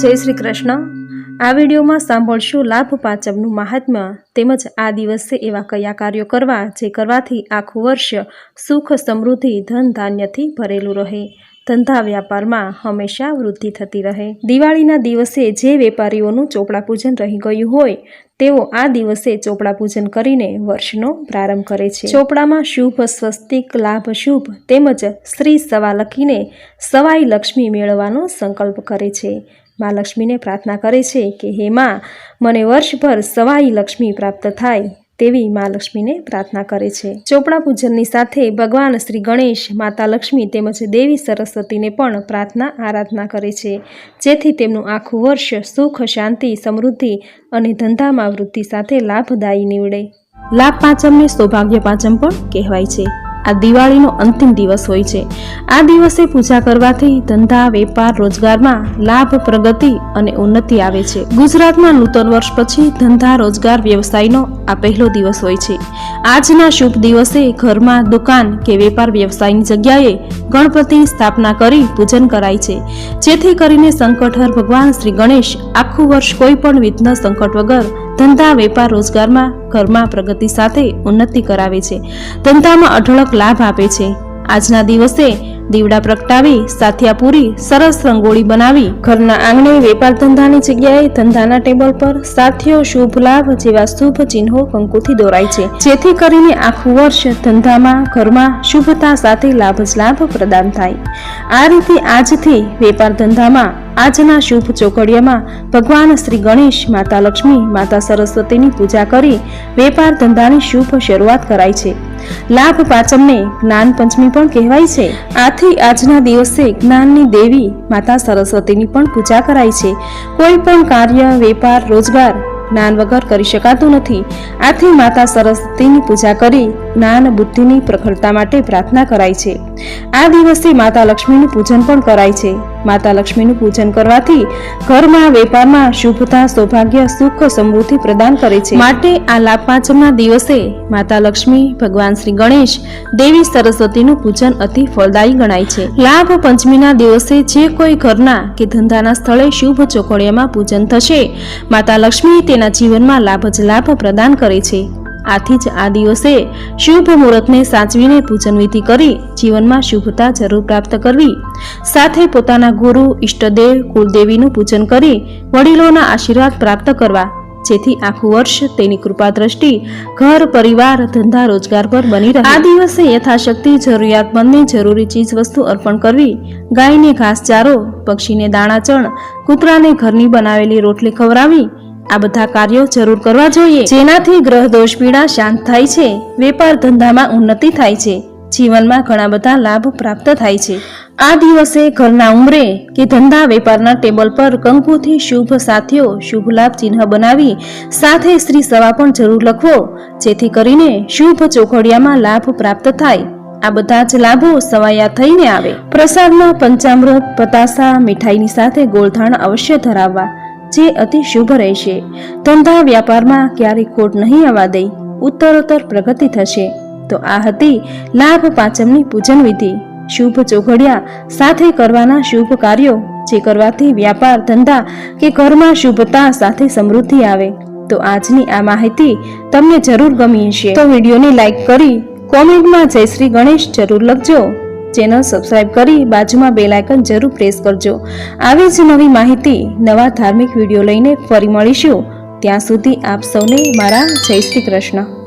જય શ્રી કૃષ્ણ. આ વિડીયોમાં સાંભળશું લાભ પાંચમનું મહાત્મ્ય તેમજ આ દિવસે એવા કયા કાર્યો કરવા જે કરવાથી આખું વર્ષ સુખ, સમૃદ્ધિ, ધન ધાન્યથી ભરેલું રહે. ધંધા વ્યાપારમાં હંમેશા વૃદ્ધિ થતી રહે. દિવાળીના દિવસે જે વેપારીઓનું ચોપડા પૂજન રહી ગયું હોય, તેઓ આ દિવસે ચોપડા પૂજન કરીને વર્ષનો પ્રારંભ કરે છે. ચોપડામાં શુભ, સ્વસ્તિક, લાભ, શુભ તેમજ શ્રી સવા લખીને સવાઈ લક્ષ્મી મેળવવાનો સંકલ્પ કરે છે. મા લક્ષ્મીને પ્રાર્થના કરે છે કે, હે માં, મને વર્ષભર સવાઈ લક્ષ્મી પ્રાપ્ત થાય તેવી મા લક્ષ્મીને પ્રાર્થના કરે છે. ચોપડા પૂજનની સાથે ભગવાન શ્રી ગણેશ માતા લક્ષ્મી તેમજ દેવી સરસ્વતીને પણ પ્રાર્થના આરાધના કરે છે. જેથી તેમનું આખું વર્ષ સુખ, શાંતિ, સમૃદ્ધિ અને ધંધામાં વૃદ્ધિ સાથે લાભદાયી નીવડે. લાભ પાંચમને સૌભાગ્ય પાંચમ પણ કહેવાય છે. આ દિવાળીનો અંતિમ દિવસ હોય છે. આ દિવસે પૂજા કરવાથી ધંધા, વેપાર, રોજગારમાં લાભ, પ્રગતિ અને ઉન્નતિ આવે છે. ગુજરાતમાં નૂતન વર્ષ પછી ધંધા, રોજગાર, વ્યવસાયનો આ પહેલો દિવસ હોય છે. આજના શુભ દિવસે ઘરમાં દુકાન કે વેપાર વ્યવસાયની જગ્યાએ ગણપતિની સ્થાપના કરી પૂજન કરાય છે. જેથી કરીને સંકટહર ભગવાન શ્રી ગણેશ આખું વર્ષ કોઈ પણ વિઘ્ન સંકટ વગર ધંધા વેપાર રોજગારમાં ઘરમાં પ્રગતિ સાથે ઉન્નતિ કરાવે છે. ધંધામાં અઢળક લાભ આપે છે. આજના દિવસે દીવડા પ્રગટાવી સાથિયા પૂરી સરસ રંગોળી બનાવી. ઘરના આંગણે વેપાર ધંધાની જગ્યાએ ધંધાના ટેબલ પર સાથીઓ શુભ લાભ જેવા શુભ ચિહ્નો કંકુથી દોરાય છે. જેથી કરીને આખું વર્ષ ધંધામાં, ઘરમાં શુભતા સાથે લાભ જ લાભ પ્રદાન થાય. આ રીતે આજથી વેપાર ધંધામાં, આજના શુભ ચોકડિયામાં ભગવાન શ્રી ગણેશ, માતા લક્ષ્મી, માતા સરસ્વતીની પૂજા કરી વેપાર ધંધાની શુભ શરૂઆત કરાય છે. લાભ પાંચમને જ્ઞાન પંચમી પણ કહેવાય છે. આથી આજના દિવસે જ્ઞાનની દેવી માતા સરસ્વતીની પણ પૂજા કરાય છે. કોઈ પણ કાર્ય, વેપાર, રોજગાર જ્ઞાન વગર કરી શકાતું નથી. આથી માતા સરસ્વતીની પૂજા કરી જ્ઞાન, બુદ્ધિની પ્રખરતા માટે પ્રાર્થના કરાય છે. આ દિવસે માતા લક્ષ્મીનું પૂજન પણ કરાય છે. માતા લક્ષ્મીનું પૂજન કરવાથી ઘરમાં, વેપારમાં શુભતા, સૌભાગ્ય, સુખ, સમૃદ્ધિ પ્રદાન કરે છે. માટે આ લાભ પાંચમના દિવસે માતા લક્ષ્મી, ભગવાન શ્રી ગણેશ, દેવી સરસ્વતીનું પૂજન અતિ ફળદાયી ગણાય છે. લાભ પંચમીના દિવસે જે કોઈ ઘરના કે ધંધાના સ્થળે શુભ ચોકડીયામાં પૂજન થશે, માતા લક્ષ્મી તેના જીવનમાં લાભ જ લાભ પ્રદાન કરે છે. આથી જ આ દિવસે શુભ મુહૂર્તને સાચવીને પૂજન વિધિ કરી જીવનમાં શુભતા જરૂર પ્રાપ્ત કરવી. સાથે પોતાના ગુરુ, ઈષ્ટદેવ કુલદેવીનું પૂજન કરી વડીલોના આશીર્વાદ પ્રાપ્ત કરવા. જેથી આખું વર્ષ તેની કૃપા દ્રષ્ટિ ઘર, પરિવાર, ધંધા, રોજગાર પર બની રહે. આ દિવસે યથાશક્તિ જરૂરિયાતમંદને જરૂરી ચીજ વસ્તુ અર્પણ કરવી. ગાયને ઘાસચારો, પક્ષીને દાણાચણ, કૂતરાને ઘરની બનાવેલી રોટલી ખવડાવી આ બધા કાર્યો જરૂર કરવા જોઈએ. જેનાથી ગ્રહ દોષ પીડા શાંત થાય છે. વેપાર ધંધામાં ઉન્નતિ થાય છે. જીવનમાં ઘણા બધા લાભ પ્રાપ્ત થાય છે. આ દિવસે ઘરના ઉમરે કે ધંધા વેપારના ટેબલ પર કંકુથી શુભ સાથીઓ શુભ લાભ ચિહ્ન બનાવી સાથે શ્રી સવા પણ જરૂર લખવો. જેથી કરીને શુભ ચોખડિયામાં લાભ પ્રાપ્ત થાય. આ બધા જ લાભો સવાયા થઈને આવે. પ્રસાદમાં પંચામૃત, પતાસા, મીઠાઈની સાથે ગોળધાણ અવશ્ય ધરાવવા. જે અતિ શુભ રહેશે. ધંધા વ્યાપારમાં ક્યારેય ખોટ નહીં આવવા દઈ, ઉત્તરોત્તર પ્રગતિ થશે. તો આ હતી લાભ પાંચમની પૂજન વિધિ. શુભ ચોઘડિયા સાથે કરવાના શુભ કાર્યો, જે કરવાથી વ્યાપાર, ધંધા કે ઘરમાં શુભતા સાથે સમૃદ્ધિ આવે. તો આજની આ માહિતી તમને જરૂર ગમી હશે. તો વિડીયોને લાઈક કરી કોમેન્ટમાં જય શ્રી ગણેશ જરૂર લખજો. ચેનલ સબસ્ક્રાઇબ કરી બાજુમાં બેલ આઇકન જરૂર પ્રેસ કરજો. આવી જ નવી માહિતી, નવા ધાર્મિક વીડિયો લઈને ફરી મળીશું. ત્યાં સુધી આપ સૌને મારા જય શ્રી કૃષ્ણ.